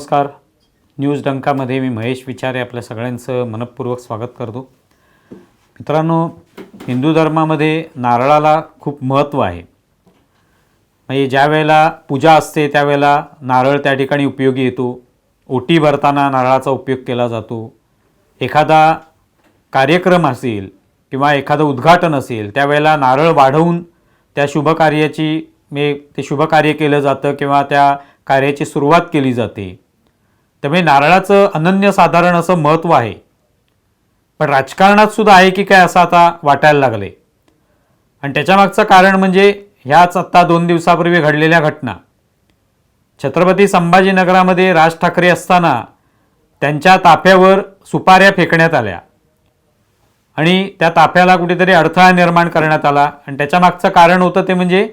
नमस्कार. न्यूज डंकामध्ये मी महेश विचारे आपल्या सगळ्यांचं मनपूर्वक स्वागत करतो. मित्रांनो हिंदू धर्मामध्ये नारळाला खूप महत्त्व आहे. म्हणजे ज्या वेळेला पूजा असते त्यावेळेला नारळ त्या ठिकाणी उपयोगी येतो. ओटी भरताना नारळाचा उपयोग केला जातो. एखादा कार्यक्रम असेल किंवा एखादं उद्घाटन असेल त्यावेळेला नारळ वाढवून त्या शुभकार्याची मे ते शुभकार्य केलं जातं किंवा त्या कार्याची सुरुवात केली जाते. त्यामुळे नारळाचं अनन्यसाधारण असं महत्त्व आहे. पण राजकारणात सुद्धा आहे की काय असं आता वाटायला लागले. आणि त्याच्यामागचं कारण म्हणजे ह्याच आत्ता दोन दिवसापूर्वी घडलेल्या घटना. छत्रपती संभाजीनगरामध्ये राज ठाकरे असताना त्यांच्या ताफ्यावर सुपाऱ्या फेकण्यात आल्या. आणि त्या ताफ्याला कुठेतरी अडथळा निर्माण करण्यात आला. आणि त्याच्या मागचं कारण होतं ते म्हणजे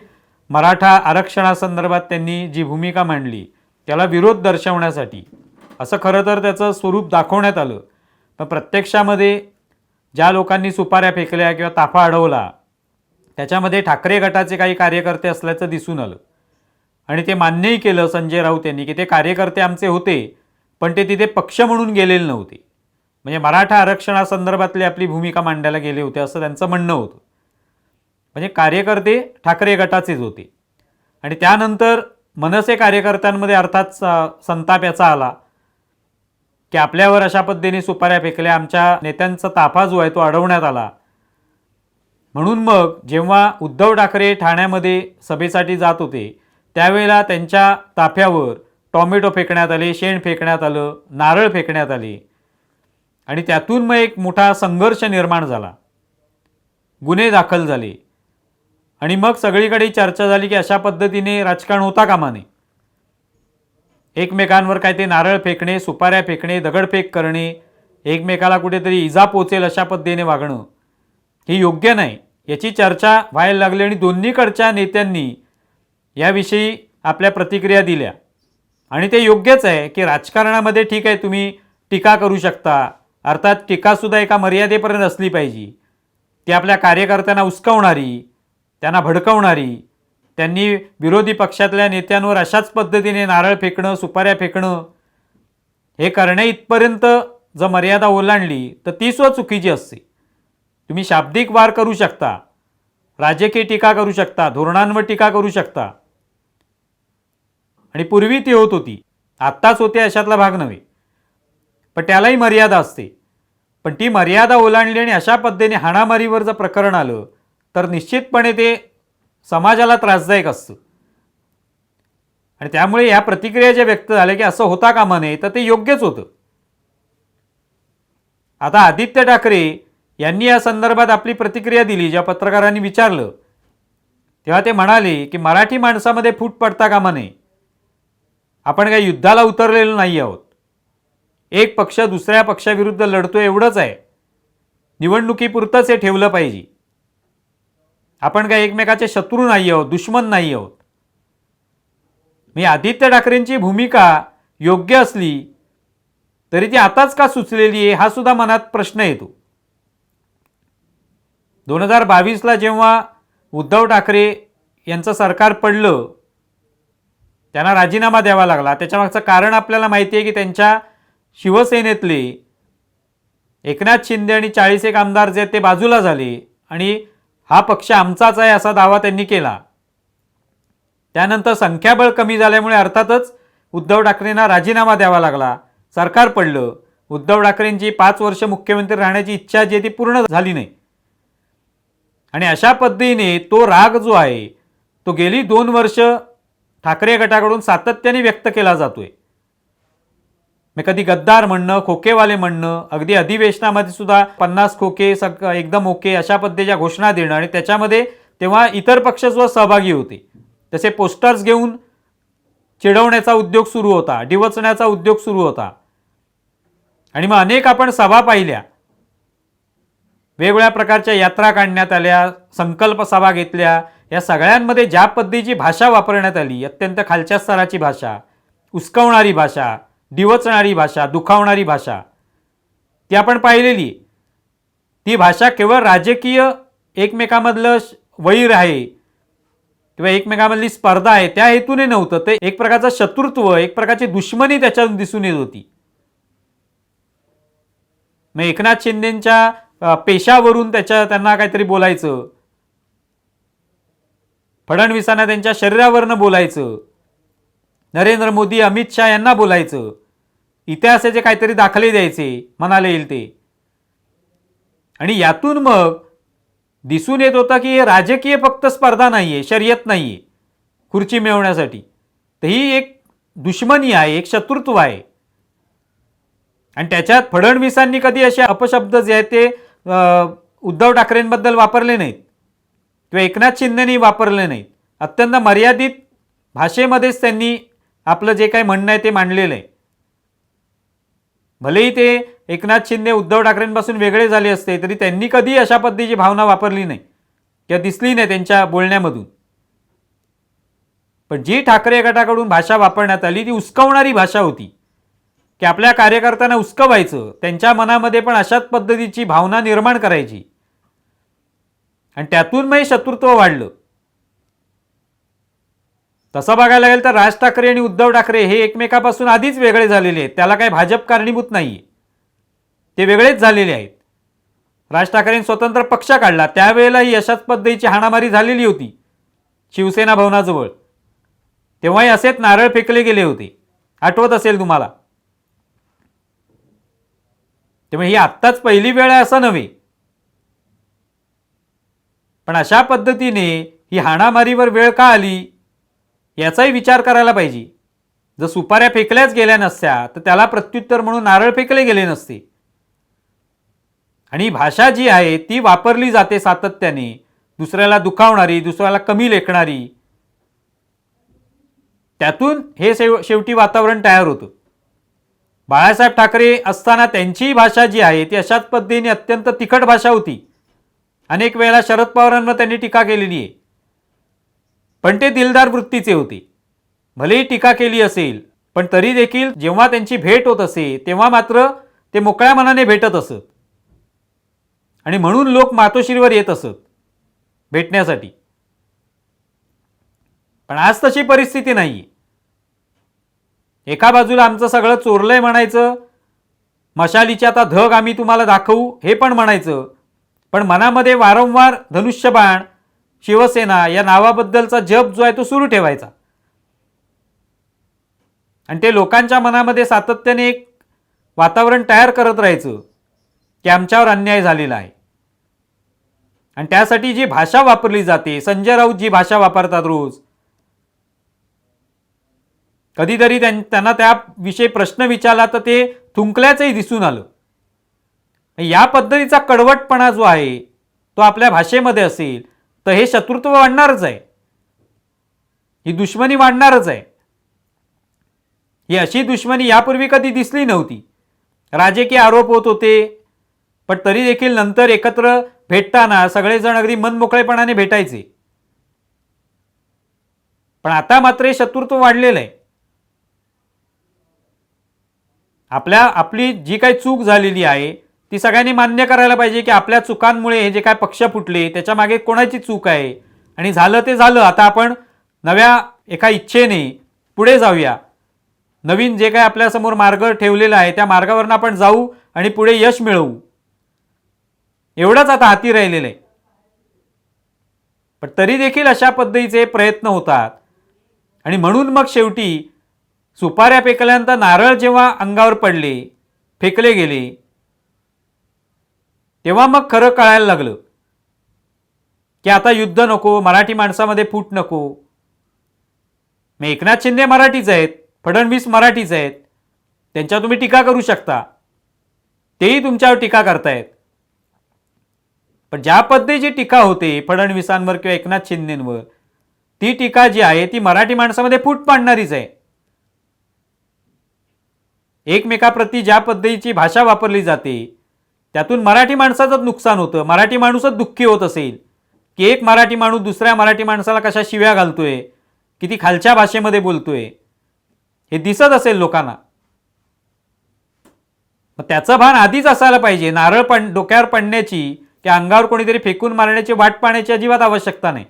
मराठा आरक्षणासंदर्भात त्यांनी जी भूमिका मांडली त्याला विरोध दर्शवण्यासाठी असं खरं तर त्याचं स्वरूप दाखवण्यात आलं. पण प्रत्यक्षामध्ये ज्या लोकांनी सुपाऱ्या फेकल्या किंवा ताफा अडवला त्याच्यामध्ये ठाकरे गटाचे काही कार्यकर्ते असल्याचं दिसून आलं. आणि ते मान्यही केलं संजय राऊत यांनी की ते कार्यकर्ते आमचे होते पण ते तिथे पक्ष म्हणून गेलेले नव्हते. म्हणजे मराठा आरक्षणासंदर्भातली आपली भूमिका मांडायला गेले होते असं त्यांचं म्हणणं होतं. म्हणजे कार्यकर्ते ठाकरे गटाचेच होते. आणि त्यानंतर मनसे कार्यकर्त्यांमध्ये अर्थात स- संताप याचा आला. की आपल्यावर अशा पद्धतीने सुपाऱ्या फेकल्या आमच्या नेत्यांचा ताफा जो आहे तो अडवण्यात आला. म्हणून मग जेव्हा उद्धव ठाकरे ठाण्यामध्ये सभेसाठी जात होते त्यावेळेला त्यांच्या ताफ्यावर टॉमॅटो फेकण्यात आले शेण फेकण्यात आलं नारळ फेकण्यात आले. आणि त्यातून मग एक मोठा संघर्ष निर्माण झाला. गुन्हे दाखल झाले. आणि मग सगळीकडे चर्चा झाली की अशा पद्धतीने राजकारण होता कामा नये. एकमेकांवर काय ते नारळ फेकणे सुपाऱ्या फेकणे दगडफेक करणे एकमेकाला कुठेतरी इजा पोचेल अशा पद्धतीने वागणं हे योग्य नाही. याची चर्चा व्हायला लागली आणि दोन्हीकडच्या नेत्यांनी याविषयी आपल्या प्रतिक्रिया दिल्या. आणि ते योग्यच आहे की राजकारणामध्ये ठीक आहे तुम्ही टीका करू शकता. अर्थात टीकासुद्धा एका मर्यादेपर्यंत असली पाहिजे. ती आपल्या कार्यकर्त्यांना उस्कवणारी त्यांना भडकवणारी त्यांनी विरोधी पक्षातल्या नेत्यांवर अशाच पद्धतीने नारळ फेकणं सुपाऱ्या फेकणं हे करण्या इथपर्यंत जर मर्यादा ओलांडली तर ती स्व चुकीची असते. तुम्ही शाब्दिक वार करू शकता राजकीय टीका करू शकता धोरणांवर टीका करू शकता. आणि पूर्वी ती होत होती आत्ताच होते अशातला भाग नव्हे. पण त्यालाही मर्यादा असते. पण ती मर्यादा ओलांडली आणि अशा पद्धतीने हाणामारीवर जर प्रकरण आलं तर निश्चितपणे ते समाजाला त्रासदायक असतं. आणि त्यामुळे या प्रतिक्रिया ज्या व्यक्त झाल्या की असं होता कामा नये तर ते योग्यच होतं. आता आदित्य ठाकरे यांनी या संदर्भात आपली प्रतिक्रिया दिली ज्या पत्रकारांनी विचारलं. तेव्हा ते म्हणाले की मराठी माणसामध्ये फूट पडता कामा नये. आपण काही युद्धाला उतरलेलो नाही आहोत. एक पक्ष दुसऱ्या पक्षाविरुद्ध लढतो एवढंच आहे. निवडणुकीपुरतंच हे ठेवलं पाहिजे. आपण काय एकमेकाचे शत्रू नाही आहोत दुश्मन नाही आहोत. मी आदित्य ठाकरेंची भूमिका योग्य असली तरी ती आताच का सुचलेली आहे हा सुद्धा मनात प्रश्न येतो. दोन हजार बावीसला जेव्हा उद्धव ठाकरे यांचं सरकार पडलं त्यांना राजीनामा द्यावा लागला. त्याच्यामागचं कारण आपल्याला माहिती आहे की त्यांच्या शिवसेनेतले एकनाथ शिंदे आणि चाळीस एक आमदार जे ते बाजूला झाले आणि हा पक्ष आमचाच आहे असा दावा त्यांनी केला. त्यानंतर संख्याबळ कमी झाल्यामुळे अर्थातच उद्धव ठाकरेंना राजीनामा द्यावा लागला. सरकार पडलं. उद्धव ठाकरेंची पाच वर्ष मुख्यमंत्री राहण्याची इच्छा जी आहे ती पूर्ण झाली नाही. आणि अशा पद्धतीने तो राग जो आहे तो गेली दोन वर्ष ठाकरे गटाकडून सातत्याने व्यक्त केला जातोय. मग कधी गद्दार म्हणणं खोकेवाले म्हणणं अगदी अधिवेशनामध्ये सुद्धा पन्नास खोके सग एकदम ओके अशा पद्धतीच्या घोषणा देणं आणि त्याच्यामध्ये तेव्हा इतर पक्ष सुद्धा सहभागी होते. तसे पोस्टर्स घेऊन चिडवण्याचा उद्योग सुरू होता डिवचण्याचा उद्योग सुरू होता. आणि मग अनेक आपण सभा पाहिल्या. वेगवेगळ्या प्रकारच्या यात्रा काढण्यात आल्या संकल्प सभा घेतल्या. या सगळ्यांमध्ये ज्या पद्धतीची भाषा वापरण्यात आली अत्यंत खालच्या स्तराची भाषा उस्कवणारी भाषा डिवचणारी भाषा दुखावणारी भाषा. ती आपण पाहिलेली. ती भाषा केवळ राजकीय एकमेकामधलं वैर आहे किंवा एकमेकामधली स्पर्धा आहे त्या हेतूने नव्हतं. ते एक प्रकारचं शत्रुत्व एक प्रकारची दुश्मनी त्याच्यातून दिसून येत होती. मग एकनाथ शिंदेच्या पेशावरून त्याच्या त्यांना काहीतरी बोलायचं. फडणवीसांना त्यांच्या शरीरावरनं बोलायचं. नरेंद्र मोदी अमित शहा यांना बोलायचं. इतिहासाचे काहीतरी दाखले द्यायचे मनाला येईल ते. आणि यातून मग दिसून येत होतं की हे राजकीय फक्त स्पर्धा नाही आहे शर्यत नाही आहे खुर्ची मिळवण्यासाठी. तर ही एक दुश्मनी आहे एक शत्रुत्व आहे. आणि त्याच्यात फडणवीसांनी कधी असे अपशब्द जे आहेत ते उद्धव ठाकरेंबद्दल वापरले नाहीत. किंवा एकनाथ शिंदेनी वापरले नाहीत. अत्यंत मर्यादित भाषेमध्येच त्यांनी आपलं जे काही म्हणणं आहे ते मांडलेलं आहे. भलेही ते एकनाथ शिंदे उद्धव ठाकरेंपासून वेगळे झाले असते तरी त्यांनी कधी अशा पद्धतीची भावना वापरली नाही किंवा दिसली नाही त्यांच्या बोलण्यामधून. पण जी ठाकरे गटाकडून भाषा वापरण्यात आली ती उस्कवणारी भाषा होती. की आपल्या कार्यकर्त्यांना उस्कवायचं त्यांच्या मनामध्ये पण अशाच पद्धतीची भावना निर्माण करायची. आणि त्यातून मग हे शत्रुत्व वाढलं. तसं बघायला गेलं तर राज ठाकरे आणि उद्धव ठाकरे हे एकमेकापासून आधीच वेगळे झालेले आहेत. त्याला काही भाजप कारणीभूत नाही ते वेगळेच झालेले आहेत. राज ठाकरेंनी स्वतंत्र पक्ष काढला. त्यावेळेलाही अशाच पद्धतीची हाणामारी झालेली होती. शिवसेना भवनाजवळ. तेव्हाही असेच नारळ फेकले गेले होते. आठवत असेल तुम्हाला? त्यामुळे ही आत्ताच पहिली वेळ आहे असं नव्हे. पण अशा पद्धतीने ही हाणामारीवर वेळ का आली? याचाही विचार करायला पाहिजे. जर सुपाऱ्या फेकल्याच गेल्या नसत्या तर त्याला प्रत्युत्तर म्हणून नारळ फेकले गेले नसते. आणि भाषा जी आहे ती वापरली जाते सातत्याने. दुसऱ्याला दुखावणारी दुसऱ्याला कमी लेखणारी. त्यातून हे शेव शेवटी वातावरण तयार होतं. बाळासाहेब ठाकरे असताना त्यांची भाषा जी आहे ती अशाच पद्धतीने अत्यंत तिखट भाषा होती. अनेक वेळेला शरद पवारांवर त्यांनी टीका केलेली आहे. पण ते दिलदार वृत्तीचे होते. भलेही टीका केली असेल पण तरी देखील जेव्हा त्यांची भेट होत असे तेव्हा मात्र ते मोकळ्या मनाने भेटत असत. आणि म्हणून लोक मातोश्रीवर येत असत भेटण्यासाठी. पण आज तशी परिस्थिती नाही एका बाजूला आमचं सगळं चोरलंय म्हणायचं मशालीची आता धग आम्ही तुम्हाला दाखवू हे पण म्हणायचं. पण मनामध्ये वारंवार धनुष्यबाण शिवसेना या नावाबद्दलचा जप जो आहे तो सुरू ठेवायचा. आणि ते लोकांच्या मनामध्ये सातत्याने एक वातावरण तयार करत राहायचं की आमच्यावर अन्याय झालेला आहे. आणि त्यासाठी जी भाषा वापरली जाते संजय राऊत जी भाषा वापरतात रोज कधीतरी त्यां त्यांना त्याविषयी प्रश्न विचारला तर ते थुंकल्याचंही दिसून आलं. या पद्धतीचा कडवटपणा जो आहे तो आपल्या भाषेमध्ये असेल तर हे शत्रुत्व वाढणारच आहे. ही दुश्मनी वाढणारच आहे. ही अशी दुश्मनी यापूर्वी कधी दिसली नव्हती. राजकीय आरोप होत होते पण तरी देखील नंतर एकत्र भेटताना सगळेजण अगदी मनमोकळेपणाने भेटायचे. पण आता मात्र हे शत्रुत्व वाढलेलं आहे. आपल्या आपली जी काही चूक झालेली आहे ती सगळ्यांनी मान्य करायला पाहिजे की आपल्या चुकांमुळे हे जे काय पक्ष फुटले त्याच्यामागे कोणाची चूक आहे? आणि झालं ते झालं. आता आपण नव्या एका इच्छेने पुढे जाऊया. नवीन जे काय आपल्यासमोर मार्ग ठेवलेला आहे त्या मार्गावरनं आपण जाऊ आणि पुढे यश मिळवू. एवढंच आता हाती राहिलेलं आहे. पण तरी देखील अशा पद्धतीचे प्रयत्न होतात. आणि म्हणून मग शेवटी सुपाऱ्या फेकल्यानंतर नारळ जेव्हा अंगावर पडले फेकले गेले तेव्हा मग खरं कळायला लागलं की आता युद्ध नको मराठी माणसामध्ये फूट नको. मग एकनाथ शिंदे मराठीच आहेत फडणवीस मराठीच आहेत. त्यांच्यावर तुम्ही टीका करू शकता. तेही तुमच्यावर टीका करतायत. पण ज्या पद्धतीची टीका होते फडणवीसांवर किंवा एकनाथ शिंदेंवर ती टीका जी आहे ती मराठी माणसामध्ये फूट पाडणारीच आहे. एकमेकाप्रती ज्या पद्धतीची भाषा वापरली जाते त्यातून मराठी माणसाचंच नुकसान होतं. मराठी माणूसच दुःखी होत असेल. की एक मराठी माणूस दुसऱ्या मराठी माणसाला कशा शिव्या घालतोय? किती खालच्या भाषेमध्ये बोलतोय? हे दिसत असेल लोकांना. मग त्याचं भान आधीच असायला पाहिजे. नारळ पण डोक्यावर पडण्याची की अंगावर कोणीतरी फेकून मारण्याची वाट पाहण्याची अजिबात आवश्यकता नाही.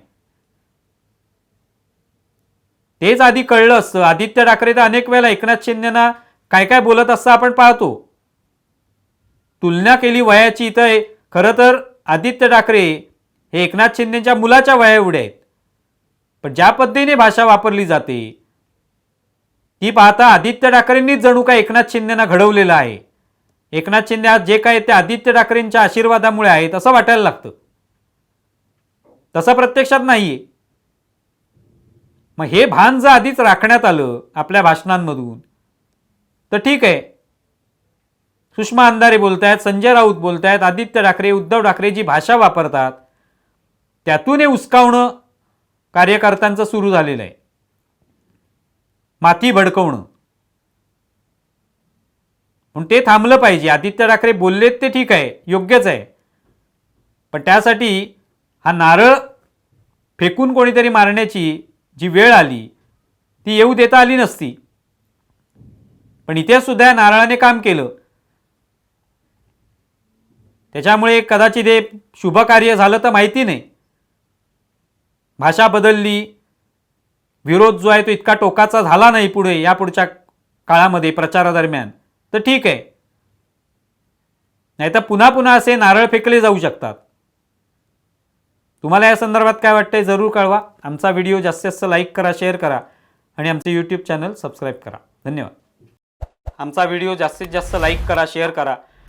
तेच आधी कळलं असतं. आदित्य ठाकरे तर अनेक वेळेला एकनाथ शिंदेना काय काय बोलत असतं आपण पाहतो. तुलना केली वयाची इथं आहे. खरं तर आदित्य ठाकरे हे एकनाथ शिंदेच्या मुलाच्या वया एवढे आहेत. पण ज्या पद्धतीने भाषा वापरली जाते ती पाहता आदित्य ठाकरेंनीच जणू काय एकनाथ शिंदेना घडवलेलं आहे. एकनाथ शिंदे आज जे काय ते आदित्य ठाकरेंच्या आशीर्वादामुळे आहेत असं वाटायला लागतं. तसं प्रत्यक्षात नाहीये. मग हे भान जर आधीच राखण्यात आलं आपल्या भाषणांमधून तर ठीक आहे. सुषमा अंधारे बोलतायत संजय राऊत बोलतायत आदित्य ठाकरे उद्धव ठाकरे जी भाषा वापरतात त्यातून हे उचकावणं कार्यकर्त्यांचं सुरू झालेलं आहे. माती भडकवणं. म्हणून ते थांबलं पाहिजे. आदित्य ठाकरे बोललेत ते ठीक आहे योग्यच आहे. पण त्यासाठी हा नारळ फेकून कोणीतरी मारण्याची जी वेळ आली ती येऊ देता आली नसती. पण इथे सुद्धा या नारळाने काम केलं. त्याच्यामुळे कदाचित हे शुभ कार्य झालं तर माहिती नाही. भाषा बदलली. विरोध जो आहे तो इतका टोकाचा झाला नाही पुढे या पुढच्या काळामध्ये प्रचारादरम्यान. तर ठीक आहे. नाही तर पुन्हा पुन्हा असे नारळ फेकले जाऊ शकतात. तुम्हाला या संदर्भात काय वाटतंय जरूर कळवा. आमचा व्हिडिओ जास्तीत जास्त लाईक करा शेअर करा आणि आमचे यूट्यूब चॅनल सबस्क्राईब करा. धन्यवाद. आमचा व्हिडिओ जास्तीत जास्त लाईक करा शेअर करा.